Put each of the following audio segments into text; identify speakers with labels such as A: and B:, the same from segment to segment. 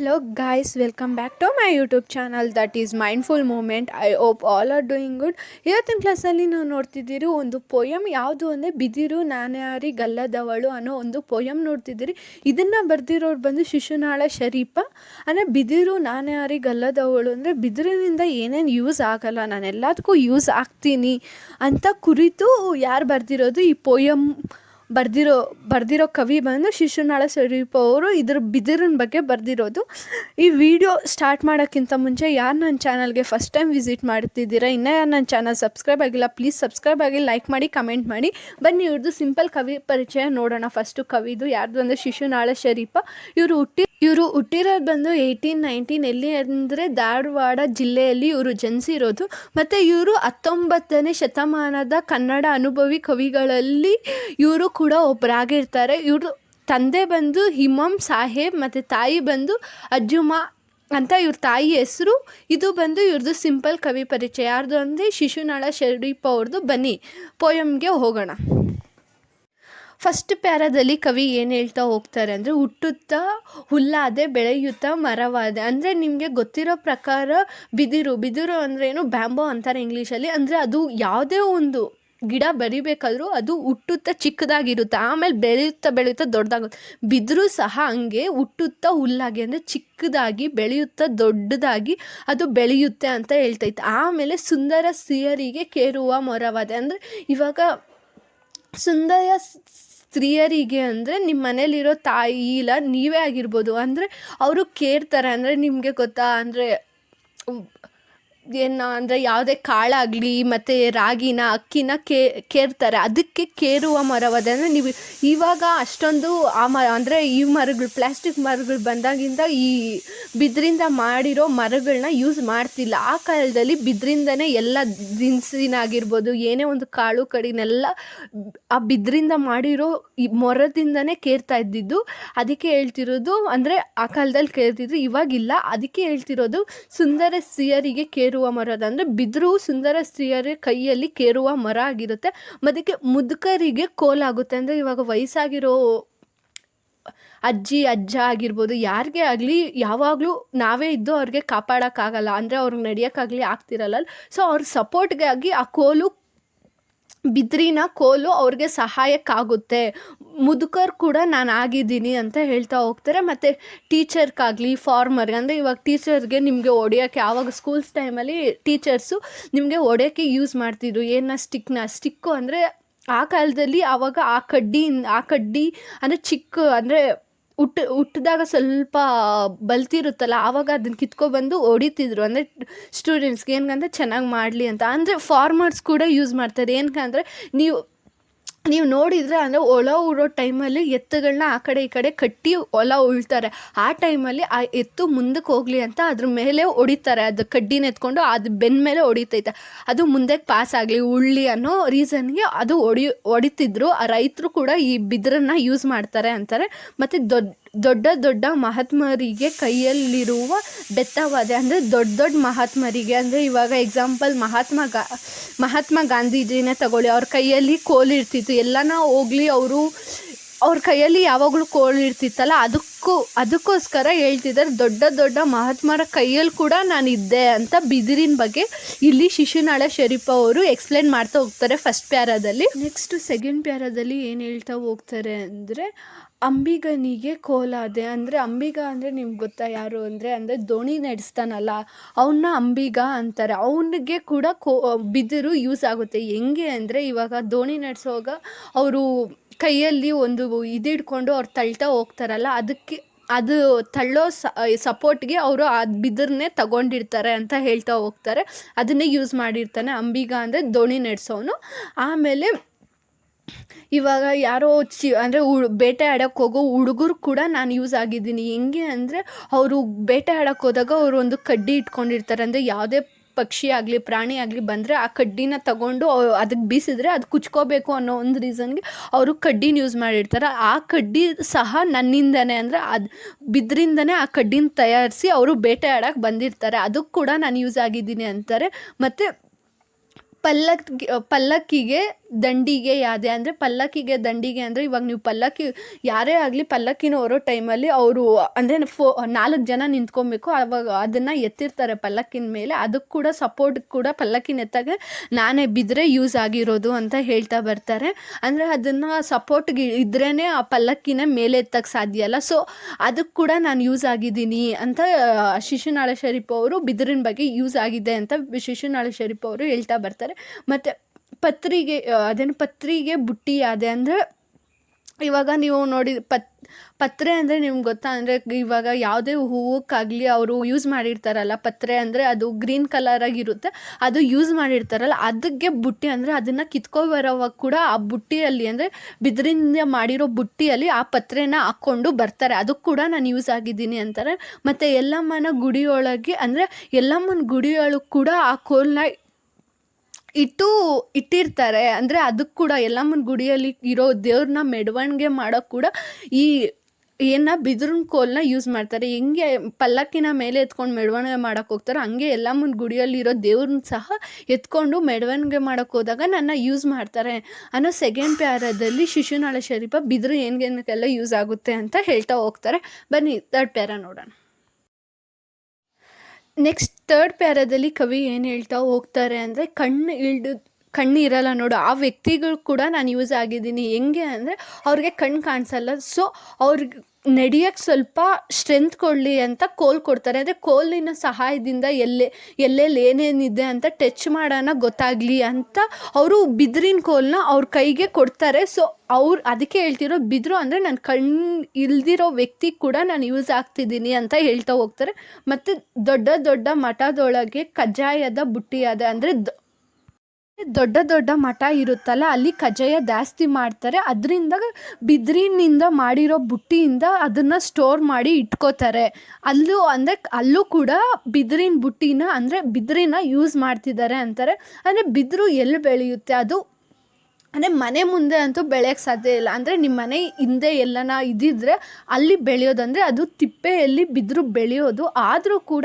A: Hello guys, welcome back to my YouTube channel that is mindful moment I hope all are doing good ಇವತ್ತಿನ ಕ್ಲಾಸಲ್ಲಿ ನಾವು ನೋಡ್ತಿದ್ದೀರಿ ಒಂದು poem ಯಾವುದು ಅಂದರೆ ಬಿದಿರು ನಾನ್ಯಾರಿ ಗಲ್ಲದವಳು ಅನ್ನೋ ಒಂದು ಪೊಯಮ್ ನೋಡ್ತಿದ್ದೀರಿ. ಇದನ್ನು ಬರೆದಿರೋರು ಬಂದು ಶಿಶುನಾಳ ಶರೀಫ ಅಂದರೆ ಬಿದಿರು ನಾನ್ಯಾರಿ ಗಲ್ಲದವಳು ಅಂದರೆ ಬಿದಿರಿನಿಂದ ಏನೇನು ಯೂಸ್ ಆಗಲ್ಲ. ನಾನು ಎಲ್ಲದಕ್ಕೂ ಯೂಸ್ ಆಗ್ತೀನಿ ಅಂತ ಕುರಿತು ಯಾರು ಬರೆದಿರೋದು ಈ ಪೊಯಮ್ ಬರ್ದಿರೋ ಬರ್ದಿರೋ ಕವಿ ಬಂದು ಶಿಶುನಾಳ ಸ್ವರೂಪ ಅವರು ಇದ್ರ ಬಿದಿರಿನ ಬಗ್ಗೆ ಬರೆದಿರೋದು. ಈ ವಿಡಿಯೋ ಸ್ಟಾರ್ಟ್ ಮಾಡೋಕ್ಕಿಂತ ಮುಂಚೆ ಯಾರು ನನ್ನ ಚಾನಲ್ಗೆ ಫಸ್ಟ್ ಟೈಮ್ ವಿಸಿಟ್ ಮಾಡ್ತಿದ್ದೀರಾ, ಇನ್ನೂ ಯಾರು ನನ್ನ ಚಾನಲ್ ಸಬ್ಸ್ಕ್ರೈಬ್ ಆಗಿಲ್ಲ, ಪ್ಲೀಸ್ ಸಬ್ಸ್ಕ್ರೈಬ್ ಆಗಿ ಲೈಕ್ ಮಾಡಿ, ಕಮೆಂಟ್ ಮಾಡಿ. ಬನ್ನಿ ಇವ್ರದ್ದು ಸಿಂಪಲ್ ಕವಿ ಪರಿಚಯ ನೋಡೋಣ ಫಸ್ಟು ಕವಿದು, ಯಾರ್ದು ಅಂದರೆ ಶಿಶುನಾಳ ಶರೀಫ. ಇವರು ಹುಟ್ಟಿ, ಇವರು ಹುಟ್ಟಿರೋದು ಬಂದು ಏಯ್ಟೀನ್ ನೈನ್ಟೀನ್ ಎಲ್ಲಿ ಅಂದರೆ ಧಾರವಾಡ ಜಿಲ್ಲೆಯಲ್ಲಿ ಇವರು ಜನಿಸಿರೋದು ಮತ್ತು ಇವರು ಹತ್ತೊಂಬತ್ತನೇ ಶತಮಾನದ ಕನ್ನಡ ಅನುಭವಿ ಕವಿಗಳಲ್ಲಿ ಇವರು ಕೂಡ ಒಬ್ಬರಾಗಿರ್ತಾರೆ ಇವರು ತಂದೆ ಬಂದು ಹಿಮಮ್ ಸಾಹೇಬ್ ಮತ್ತು ತಾಯಿ ಬಂದು ಅಜ್ಜುಮಾ ಅಂತ ಇವ್ರ ತಾಯಿ ಹೆಸರು. ಇದು ಬಂದು ಇವ್ರದ್ದು ಸಿಂಪಲ್ ಕವಿ ಪರಿಚಯ. ಯಾರ್ದು ಅಂದರೆ ಶಿಶುನಾಳ ಶರೀಪ್ ಅವ್ರದ್ದು ಬನ್ನಿ. ಪೋಯಮ್ಗೆ ಹೋಗೋಣ. ಫಸ್ಟ್ ಪ್ಯಾರಾದಲ್ಲಿ ಕವಿ ಏನು ಹೇಳ್ತಾ ಹೋಗ್ತಾರೆ ಅಂದರೆ, ಹುಟ್ಟುತ್ತಾ ಹುಲ್ಲಾದೆ ಬೆಳೆಯುತ್ತಾ ಮರವಾದೆ. ಅಂದರೆ ನಿಮಗೆ ಗೊತ್ತಿರೋ ಪ್ರಕಾರ ಬಿದಿರು. ಬಿದಿರು ಅಂದ್ರೇನು ಬ್ಯಾಂಬೋ ಅಂತಾರೆ ಇಂಗ್ಲೀಷಲ್ಲಿ. ಅಂದರೆ ಅದು ಯಾವುದೇ ಒಂದು ಗಿಡ ಬರಿಬೇಕಾದ್ರೂ ಅದು ಹುಟ್ಟುತ್ತಾ ಚಿಕ್ಕದಾಗಿರುತ್ತೆ. ಆಮೇಲೆ ಬೆಳೆಯುತ್ತಾ ಬೆಳೆಯುತ್ತಾ ದೊಡ್ಡದಾಗುತ್ತೆ. ಬಿದಿರು ಸಹ ಹಂಗೆ ಹುಟ್ಟುತ್ತಾ ಹುಲ್ಲಾಗಿ ಅಂದರೆ ಚಿಕ್ಕದಾಗಿ ಬೆಳೆಯುತ್ತಾ ದೊಡ್ಡದಾಗಿ ಅದು ಬೆಳೆಯುತ್ತೆ ಅಂತ ಹೇಳ್ತೈತೆ. ಆಮೇಲೆ ಸುಂದರ ಸ್ತ್ರೀಯರಿಗೆ ಕೇರುವ ಮೊರವಾದೆ ಅಂದರೆ ಇವಾಗ ಸುಂದರ ಸ್ತ್ರೀಯರಿಗೆ ಅಂದರೆ ನಿಮ್ಮ ಮನೇಲಿರೋ ತಾಯಿ ಇಲ್ಲ, ನೀವೇ ಆಗಿರ್ಬೋದು. ಅಂದರೆ ಅವರು ಕೇರ್ತಾರೆ ಅಂದರೆ ನಿಮಗೆ ಗೊತ್ತಾ ಅಂದರೆ ಏನು ಅಂದರೆ ಯಾವುದೇ ಕಾಳಾಗಲಿ ಮತ್ತು ರಾಗಿನ ಅಕ್ಕಿನ ಕೇರ್ತಾರೆ. ಅದಕ್ಕೆ ಕೇರುವ ಮರವಾದೆ ಅಂದರೆ ನೀವು ಇವಾಗ ಅಷ್ಟೊಂದು ಆ ಮರ ಅಂದರೆ ಈ ಮರಗಳು ಪ್ಲ್ಯಾಸ್ಟಿಕ್ ಮರಗಳು ಬಂದಾಗಿಂದ ಈ ಬಿದ್ರಿಂದ ಮಾಡಿರೋ ಮರಗಳನ್ನ ಯೂಸ್ ಮಾಡ್ತಿಲ್ಲ. ಆ ಕಾಲದಲ್ಲಿ ಬಿದ್ರಿಂದನೇ ಎಲ್ಲ ದಿನಸಿನಾಗಿರ್ಬೋದು, ಏನೇ ಒಂದು ಕಾಳು ಕಡಿನೆಲ್ಲ ಆ ಬಿದ್ರಿಂದ ಮಾಡಿರೋ ಈ ಮೊರದಿಂದನೇ ಕೇರ್ತಾ ಇದ್ದಿದ್ದು. ಅದಕ್ಕೆ ಹೇಳ್ತಿರೋದು ಅಂದರೆ ಆ ಕಾಲದಲ್ಲಿ ಕೇರ್ತಿದ್ರು, ಇವಾಗಿಲ್ಲ. ಅದಕ್ಕೆ ಹೇಳ್ತಿರೋದು ಸುಂದರ ಸ್ತ್ರೀಯರಿಗೆ ಕೇರುವ ಮರದ ಅಂದರೆ ಬಿದಿರು ಸುಂದರ ಸ್ತ್ರೀಯರ ಕೈಯಲ್ಲಿ ಕೇರುವ ಮರ ಆಗಿರುತ್ತೆ. ಅದಕ್ಕೆ ಮುದುಕರಿಗೆ ಕೋಲಾಗುತ್ತೆ ಅಂದರೆ ಇವಾಗ ವಯಸ್ಸಾಗಿರೋ ಅಜ್ಜಿ, ಅಜ್ಜ ಆಗಿರ್ಬೋದು, ಯಾರಿಗೆ ಆಗಲಿ ಯಾವಾಗಲೂ ನಾವೇ ಇದ್ದು ಅವ್ರಿಗೆ ಕಾಪಾಡೋಕ್ಕಾಗಲ್ಲ. ಅಂದರೆ ಅವ್ರಿಗೆ ನಡೆಯೋಕ್ಕಾಗಲಿ ಆಗ್ತಿರಲ್ಲ ಸೊ ಅವ್ರ ಸಪೋರ್ಟ್ಗಾಗಿ ಆ ಕೋಲು ಬಿದಿರಿನ ಕೋಲು ಅವ್ರಿಗೆ ಸಹಾಯಕ್ಕಾಗುತ್ತೆ. ಮುದುಕರು ಕೂಡ ನಾನು ಆಗಿದ್ದೀನಿ ಅಂತ ಹೇಳ್ತಾ ಹೋಗ್ತಾರೆ. ಮತ್ತು ಟೀಚರ್ಗಾಗಲಿ, ಫಾರ್ಮರ್ಗೆ, ಅಂದರೆ ಇವಾಗ ಟೀಚರ್ಗೆ ನಿಮಗೆ ಹೊಡೆಯೋಕ್ಕೆ, ಆವಾಗ ಸ್ಕೂಲ್ಸ್ ಟೈಮಲ್ಲಿ ಟೀಚರ್ಸು ನಿಮಗೆ ಹೊಡೆಯೋಕ್ಕೆ ಯೂಸ್ ಮಾಡ್ತಿದ್ರು. ಏನ ಸ್ಟಿಕ್ನ, ಸ್ಟಿಕ್ಕು ಅಂದರೆ ಆ ಕಾಲದಲ್ಲಿ ಆವಾಗ ಆ ಕಡ್ಡಿಯಿಂದ, ಆ ಕಡ್ಡಿ ಅಂದರೆ ಚಿಕ್ಕ, ಅಂದರೆ ಹುಟ್ಟು ಹುಟ್ಟಿದಾಗ ಸ್ವಲ್ಪ ಬಲ್ತಿರುತ್ತಲ್ಲ, ಆವಾಗ ಅದನ್ನ ಕಿತ್ಕೊಬಂದು ಹೊಡಿತಿದ್ರು ಅಂದರೆ ಸ್ಟೂಡೆಂಟ್ಸ್ಗೆ ಏನಕ್ಕಂದ್ರೆ ಚೆನ್ನಾಗಿ ಮಾಡಲಿ ಅಂತ. ಅಂದರೆ ಫಾರ್ಮರ್ಸ್ ಕೂಡ ಯೂಸ್ ಮಾಡ್ತಾರೆ. ಏನಕ್ಕೆ ನೀವು ನೀವು ನೋಡಿದರೆ ಅಂದರೆ ಹೊಲ ಉಳೋ ಟೈಮಲ್ಲಿ ಎತ್ತುಗಳನ್ನ ಆ ಕಡೆ ಈ ಕಡೆ ಕಟ್ಟಿ ಹೊಲ ಉಳ್ತಾರೆ. ಆ ಟೈಮಲ್ಲಿ ಆ ಎತ್ತು ಮುಂದಕ್ಕೆ ಹೋಗಲಿ ಅಂತ ಅದ್ರ ಮೇಲೆ ಹೊಡಿತಾರೆ. ಅದು ಕಡ್ಡಿನ ಎತ್ಕೊಂಡು ಅದು ಬೆನ್ನ ಮೇಲೆ ಹೊಡಿತೈತೆ. ಅದು ಮುಂದಕ್ಕೆ ಪಾಸ್ ಆಗಲಿ ಉಳ್ಳಿ ಅನ್ನೋ ರೀಸನ್ಗೆ ಅದು ಹೊಡಿ, ಹೊಡಿತಿದ್ರು. ಆ ರೈತರು ಕೂಡ ಈ ಬಿದಿರನ್ನ ಯೂಸ್ ಮಾಡ್ತಾರೆ ಅಂತಾರೆ. ಮತ್ತು ದೊಡ್ಡ ದೊಡ್ಡ ದೊಡ್ಡ ಮಹಾತ್ಮರಿಗೆ ಕೈಯಲ್ಲಿರುವ ಬೆತ್ತವಾದೆ ಅಂದರೆ ದೊಡ್ಡ ದೊಡ್ಡ ಮಹಾತ್ಮರಿಗೆ ಅಂದರೆ ಇವಾಗ ಎಕ್ಸಾಂಪಲ್ ಮಹಾತ್ಮ ಗಾ, ಮಹಾತ್ಮ ಗಾಂಧೀಜಿನೇ ತಗೊಳ್ಳಿ, ಅವ್ರ ಕೈಯಲ್ಲಿ ಕೋಲಿರ್ತಿತ್ತು ಎಲ್ಲನ ಹೋಗ್ಲಿ, ಅವರು ಅವ್ರ ಕೈಯಲ್ಲಿ ಯಾವಾಗಲೂ ಕೋಲಿರ್ತಿತ್ತಲ್ಲ ಅದಕ್ಕೂ, ಅದಕ್ಕೋಸ್ಕರ ಹೇಳ್ತಿದ್ದಾರೆ ದೊಡ್ಡ ದೊಡ್ಡ ಮಹಾತ್ಮರ ಕೈಯಲ್ಲಿ ಕೂಡ ನಾನು ಇದ್ದೆ ಅಂತ ಬಿದಿರಿನ ಬಗ್ಗೆ ಇಲ್ಲಿ ಶಿಶುನಾಳ ಶರೀಫ ಅವರು ಎಕ್ಸ್ಪ್ಲೇನ್ ಮಾಡ್ತಾ ಹೋಗ್ತಾರೆ ಫಸ್ಟ್ ಪ್ಯಾರಾದಲ್ಲಿ. ನೆಕ್ಸ್ಟ್ ಸೆಕೆಂಡ್ ಪ್ಯಾರಾದಲ್ಲಿ ಏನು ಹೇಳ್ತಾ ಹೋಗ್ತಾರೆ ಅಂದರೆ, ಅಂಬಿಗನಿಗೆ ಕೋಲಾದೆ ಅಂದರೆ, ಅಂಬಿಗ ಅಂದರೆ ನಿಮ್ಗೆ ಗೊತ್ತಾ ಯಾರು ಅಂದರೆ ಅಂದರೆ ದೋಣಿ ನಡೆಸ್ತಾನಲ್ಲ ಅವನ್ನ ಅಂಬಿಗ ಅಂತಾರೆ. ಅವನಿಗೆ ಕೂಡ ಕೋ, ಬಿದಿರು ಯೂಸ್ ಆಗುತ್ತೆ. ಹೆಂಗೆ ಅಂದರೆ, ಇವಾಗ ದೋಣಿ ನಡೆಸುವಾಗ ಅವರು ಕೈಯಲ್ಲಿ ಒಂದು ಇದಿಡ್ಕೊಂಡು ಅವ್ರು ತಳ್ತಾ ಹೋಗ್ತಾರಲ್ಲ, ಅದಕ್ಕೆ ಅದು ತಳ್ಳೋ ಸಪೋರ್ಟ್ಗೆ ಅವರು ಆ ಬಿದಿರನ್ನೇ ತಗೊಂಡಿರ್ತಾರೆ ಅಂತ ಹೇಳ್ತಾ ಹೋಗ್ತಾರೆ. ಅದನ್ನೇ ಯೂಸ್ ಮಾಡಿರ್ತಾನೆ ಅಂಬಿಗ ಅಂದರೆ ದೋಣಿ ನಡೆಸೋನು. ಆಮೇಲೆ ಇವಾಗ ಯಾರೋ ಚಿ, ಅಂದರೆ ಉ, ಬೇಟೆ ಆಡೋಕ್ಕೆ ಹೋಗೋ ಹುಡುಗರು ಕೂಡ ನಾನು ಯೂಸ್ ಆಗಿದ್ದೀನಿ. ಹೆಂಗೆ ಅಂದರೆ ಅವರು ಬೇಟೆ ಆಡೋಕ್ಕೆ ಹೋದಾಗ ಅವರು ಒಂದು ಕಡ್ಡಿ ಇಟ್ಕೊಂಡಿರ್ತಾರೆ. ಅಂದರೆ ಯಾವುದೇ ಪಕ್ಷಿ ಆಗಲಿ, ಪ್ರಾಣಿ ಆಗಲಿ ಬಂದರೆ ಆ ಕಡ್ಡಿನ ತಗೊಂಡು ಅದಕ್ಕೆ ಬೀಸಿದ್ರೆ ಅದು ಕುಚ್ಕೋಬೇಕು ಅನ್ನೋ ಒಂದು ರೀಸನ್ಗೆ ಅವರು ಕಡ್ಡಿನ ಯೂಸ್ ಮಾಡಿರ್ತಾರೆ. ಆ ಕಡ್ಡಿ ಸಹ ನನ್ನಿಂದನೇ ಅಂದರೆ ಅದು ಬಿದ್ದರಿಂದನೇ ಆ ಕಡ್ಡಿನ ತಯಾರಿಸಿ ಅವರು ಬೇಟೆ ಆಡೋಕ್ಕೆ ಬಂದಿರ್ತಾರೆ. ಅದಕ್ಕೆ ಕೂಡ ನಾನು ಯೂಸ್ ಆಗಿದ್ದೀನಿ ಅಂತಾರೆ. ಮತ್ತು ಪಲ್ಲಕ್ಕಿ ಪಲ್ಲಕ್ಕಿಗೆ ದಂಡಿಗೆ ಯಾವುದೇ ಅಂದರೆ ಪಲ್ಲಕ್ಕಿಗೆ ದಂಡಿಗೆ ಅಂದರೆ ಇವಾಗ ನೀವು ಪಲ್ಲಕ್ಕಿ, ಯಾರೇ ಆಗಲಿ ಪಲ್ಲಕ್ಕಿನ ಹೊರೋ ಟೈಮಲ್ಲಿ ಅವರು ಅಂದರೆ ಫೋ, ನಾಲ್ಕು ಜನ ನಿಂತ್ಕೊಬೇಕು ಆವಾಗ ಅದನ್ನು ಎತ್ತಿರ್ತಾರೆ ಪಲ್ಲಕ್ಕಿನ ಮೇಲೆ. ಅದಕ್ಕೆ ಕೂಡ ಸಪೋರ್ಟ್ ಕೂಡ ಪಲ್ಲಕ್ಕಿನ ಎತ್ತಾಗ ನಾನೇ ಬಿದ್ದರೆ ಯೂಸ್ ಆಗಿರೋದು ಅಂತ ಹೇಳ್ತಾ ಬರ್ತಾರೆ. ಅಂದರೆ ಅದನ್ನು ಸಪೋರ್ಟ್ಗೆ ಇದ್ರೇ ಆ ಪಲ್ಲಕ್ಕಿನ ಮೇಲೆ ಎತ್ತಕ್ಕೆ ಸಾಧ್ಯ ಅಲ್ಲ. ಸೊ ಅದಕ್ಕೆ ಕೂಡ ನಾನು ಯೂಸ್ ಆಗಿದ್ದೀನಿ ಅಂತ ಶಿಶುನಾಳ ಶರೀಫ್ ಅವರು ಬಿದಿರಿನ ಬಗ್ಗೆ ಯೂಸ್ ಆಗಿದೆ ಅಂತ ಶಿಶುನಾಳ ಶರೀಫ್ ಅವರು ಹೇಳ್ತಾ ಬರ್ತಾರೆ. ಮತ್ತು ಪತ್ರಿಗೆ ಅದೇನು ಪತ್ರಿಗೆ ಬುಟ್ಟಿ ಯಾದೆ ಅಂದರೆ ಇವಾಗ ನೀವು ನೋಡಿ ಪತ್, ಪತ್ರೆ ಅಂದರೆ ನಿಮ್ಗೆ ಗೊತ್ತಾ? ಅಂದರೆ ಇವಾಗ ಯಾವುದೇ ಹೂವಕ್ಕಾಗಲಿ ಅವರು ಯೂಸ್ ಮಾಡಿರ್ತಾರಲ್ಲ, ಪತ್ರೆ ಅಂದರೆ ಅದು ಗ್ರೀನ್ ಕಲರಾಗಿರುತ್ತೆ ಅದು ಯೂಸ್ ಮಾಡಿರ್ತಾರಲ್ಲ, ಅದಕ್ಕೆ ಬುಟ್ಟಿ ಅಂದರೆ ಅದನ್ನು ಕಿತ್ಕೊಬರೋವಾಗ ಕೂಡ ಆ ಬುಟ್ಟಿಯಲ್ಲಿ ಅಂದರೆ ಬಿದಿರಿಂದ ಮಾಡಿರೋ ಬುಟ್ಟಿಯಲ್ಲಿ ಆ ಪತ್ರೆನ ಹಾಕ್ಕೊಂಡು ಬರ್ತಾರೆ. ಅದಕ್ಕೆ ಕೂಡ ನಾನು ಯೂಸ್ ಆಗಿದ್ದೀನಿ ಅಂತಾರೆ. ಮತ್ತು ಎಲ್ಲಮ್ಮನ ಗುಡಿಯೊಳಗೆ ಅಂದರೆ ಎಲ್ಲಮ್ಮನ ಗುಡಿಯೊಳಗೆ ಕೂಡ ಆ ಕೋಲನ್ನ ಇಟ್ಟು ಇಟ್ಟಿರ್ತಾರೆ. ಅಂದರೆ ಅದಕ್ಕೆ ಕೂಡ ಎಲ್ಲಮ್ಮನ ಗುಡಿಯಲ್ಲಿ ಇರೋ ದೇವ್ರನ್ನ ಮೆರವಣಿಗೆ ಮಾಡೋ ಕೂಡ ಈ ಏನು ಬಿದಿರಿನ ಕೋಲನ್ನ ಯೂಸ್ ಮಾಡ್ತಾರೆ. ಹೆಂಗೆ ಪಲ್ಲಕ್ಕಿನ ಮೇಲೆ ಎತ್ಕೊಂಡು ಮೆರವಣಿಗೆ ಮಾಡೋಕ್ಕೆ ಹೋಗ್ತಾರೋ ಹಂಗೆ ಎಲ್ಲಮ್ಮನ ಗುಡಿಯಲ್ಲಿರೋ ದೇವ್ರನ್ನ ಸಹ ಎತ್ಕೊಂಡು ಮೆರವಣಿಗೆ ಮಾಡೋಕ್ಕೆ ಹೋದಾಗ ನನ್ನ ಯೂಸ್ ಮಾಡ್ತಾರೆ ಅನ್ನೋ ಸೆಕೆಂಡ್ ಪ್ಯಾರದಲ್ಲಿ ಶಿಶುನಾಳ ಶರೀಫ ಬಿದಿರು ಏನಕ್ಕೆಲ್ಲ ಯೂಸ್ ಆಗುತ್ತೆ ಅಂತ ಹೇಳ್ತಾ ಹೋಗ್ತಾರೆ. ಬನ್ನಿ ತರ್ಡ್ ಪ್ಯಾರ ನೋಡೋಣ. ನೆಕ್ಸ್ಟ್ ತರ್ಡ್ ಪ್ಯಾರದಲ್ಲಿ ಕವಿ ಏನು ಹೇಳ್ತಾ ಹೋಗ್ತಾರೆ ಅಂದರೆ ಕಣ್ಣು ಇಳ್ದು, ಕಣ್ಣು ಇರಲ್ಲ ನೋಡು. ಆ ವ್ಯಕ್ತಿಗಳು ಕೂಡ ನಾನು ಯೂಸ್ ಆಗಿದ್ದೀನಿ. ಹೆಂಗೆ ಅಂದರೆ ಅವ್ರಿಗೆ ಕಣ್ಣು ಕಾಣಿಸಲ್ಲ. ಸೊ ಅವ್ರಿಗೆ ನಡೆಯೋಕ್ಕೆ ಸ್ವಲ್ಪ ಸ್ಟ್ರೆಂತ್ ಕೊಡಲಿ ಅಂತ ಕೋಲ್ ಕೊಡ್ತಾರೆ. ಅಂದರೆ ಕೋಲಿನ ಸಹಾಯದಿಂದ ಎಲ್ಲೆ ಎಲ್ಲೆಲ್ಲಿ ಏನೇನಿದೆ ಅಂತ ಟಚ್ ಮಾಡೋಣ ಗೊತ್ತಾಗಲಿ ಅಂತ ಅವರು ಬಿದಿರಿನ ಕೋಲನ್ನ ಅವ್ರ ಕೈಗೆ ಕೊಡ್ತಾರೆ. ಸೊ ಅವ್ರು ಅದಕ್ಕೆ ಹೇಳ್ತಿರೋ ಬಿದಿರು ಅಂದರೆ ನನ್ನ ಕಣ್ಣು ಇಲ್ದಿರೋ ವ್ಯಕ್ತಿ ಕೂಡ ನಾನು ಯೂಸ್ ಆಗ್ತಿದ್ದೀನಿ ಅಂತ ಹೇಳ್ತಾ ಹೋಗ್ತಾರೆ. ಮತ್ತು ದೊಡ್ಡ ದೊಡ್ಡ ಮಠದೊಳಗೆ ಕಜ್ಜಾಯದ ಬುಟ್ಟಿ ಅದ ಅಂದರೆ ದೊಡ್ಡ ದೊಡ್ಡ ಮಠ ಇರುತ್ತಲ್ಲ, ಅಲ್ಲಿ ಕಜ್ಜಾಯ ಜಾಸ್ತಿ ಮಾಡ್ತಾರೆ. ಅದರಿಂದ ಬಿದಿರಿನಿಂದ ಮಾಡಿರೋ ಬುಟ್ಟಿಯಿಂದ ಅದನ್ನು ಸ್ಟೋರ್ ಮಾಡಿ ಇಟ್ಕೋತಾರೆ. ಅಲ್ಲೂ ಅಂದರೆ ಅಲ್ಲೂ ಕೂಡ ಬಿದಿರಿನ ಬುಟ್ಟಿನ ಅಂದರೆ ಬಿದಿರಿನ ಯೂಸ್ ಮಾಡ್ತಿದ್ದಾರೆ ಅಂತಾರೆ. ಅಂದರೆ ಬಿದಿರು ಎಲ್ಲಿ ಬೆಳೆಯುತ್ತೆ? ಅದು ಅಂದರೆ ಮನೆ ಮುಂದೆ ಅಂತೂ ಬೆಳೆಯೋಕ್ಕೆ ಸಾಧ್ಯ ಇಲ್ಲ. ಅಂದರೆ ನಿಮ್ಮ ಮನೆ ಹಿಂದೆ ಎಲ್ಲನ ಇದ್ದಿದ್ರೆ ಅಲ್ಲಿ ಬೆಳೆಯೋದಂದರೆ ಅದು ತಿಪ್ಪೆಯಲ್ಲಿ ಬಿದಿರು ಬೆಳೆಯೋದು. ಆದರೂ ಕೂಡ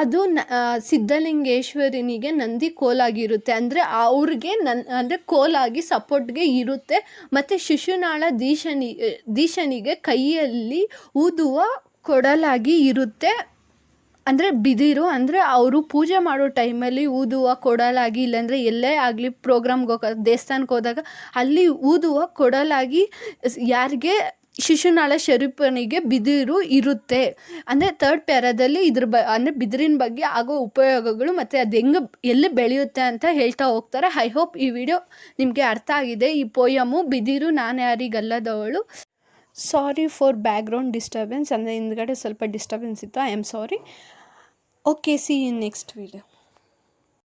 A: ಅದು ನ ಸಿದ್ಧಲಿಂಗೇಶ್ವರನಿಗೆ ನಂದಿ ಕೋಲಾಗಿರುತ್ತೆ. ಅಂದರೆ ಅವ್ರಿಗೆ ನನ್, ಅಂದರೆ ಕೋಲಾಗಿ ಸಪೋರ್ಟ್ಗೆ ಇರುತ್ತೆ. ಮತ್ತು ಶಿಶುನಾಳ ದೀಶನಿ ದೀಶನಿಗೆ ಕೈಯಲ್ಲಿ ಊದುವ ಕೊಡಲಾಗಿ ಇರುತ್ತೆ. ಅಂದರೆ ಬಿದಿರು, ಅಂದರೆ ಅವರು ಪೂಜೆ ಮಾಡೋ ಟೈಮಲ್ಲಿ ಊದುವ ಕೊಡಲಾಗಿ, ಇಲ್ಲಾಂದರೆ ಎಲ್ಲೇ ಆಗಲಿ ಪ್ರೋಗ್ರಾಮ್ಗೆ ಹೋಗೋ ದೇವಸ್ಥಾನಕ್ಕೆ ಹೋದಾಗ ಅಲ್ಲಿ ಊದುವ ಕೊಡಲಾಗಿ, ಯಾರಿಗೆ ಶಿಶುನಾಳ ಶರೀಫನಿಗೆ ಬಿದಿರು ಇರುತ್ತೆ. ಅಂದರೆ ತರ್ಡ್ ಪ್ಯಾರಾದಲ್ಲಿ ಇದ್ರ ಬ, ಅಂದರೆ ಬಿದಿರಿನ ಬಗ್ಗೆ ಆಗೋ ಉಪಯೋಗಗಳು ಮತ್ತು ಅದು ಹೆಂಗೆ ಎಲ್ಲಿ ಬೆಳೆಯುತ್ತೆ ಅಂತ ಹೇಳ್ತಾ ಹೋಗ್ತಾರೆ. ಐ ಹೋಪ್ ಈ ವಿಡಿಯೋ ನಿಮಗೆ ಅರ್ಥ ಆಗಿದೆ. ಈ ಪೋಯಮು ಬಿದಿರು ನಾನು ಯಾರಿಗಲ್ಲದವಳು ಸಾರಿ ಫಾರ್ ಬ್ಯಾಕ್ಗ್ರೌಂಡ್ ಡಿಸ್ಟರ್ಬೆನ್ಸ್ ಅಂದರೆ ಹಿಂದ್ಗಡೆ ಸ್ವಲ್ಪ ಡಿಸ್ಟರ್ಬೆನ್ಸ್ ಇತ್ತು. I am sorry okay see in next video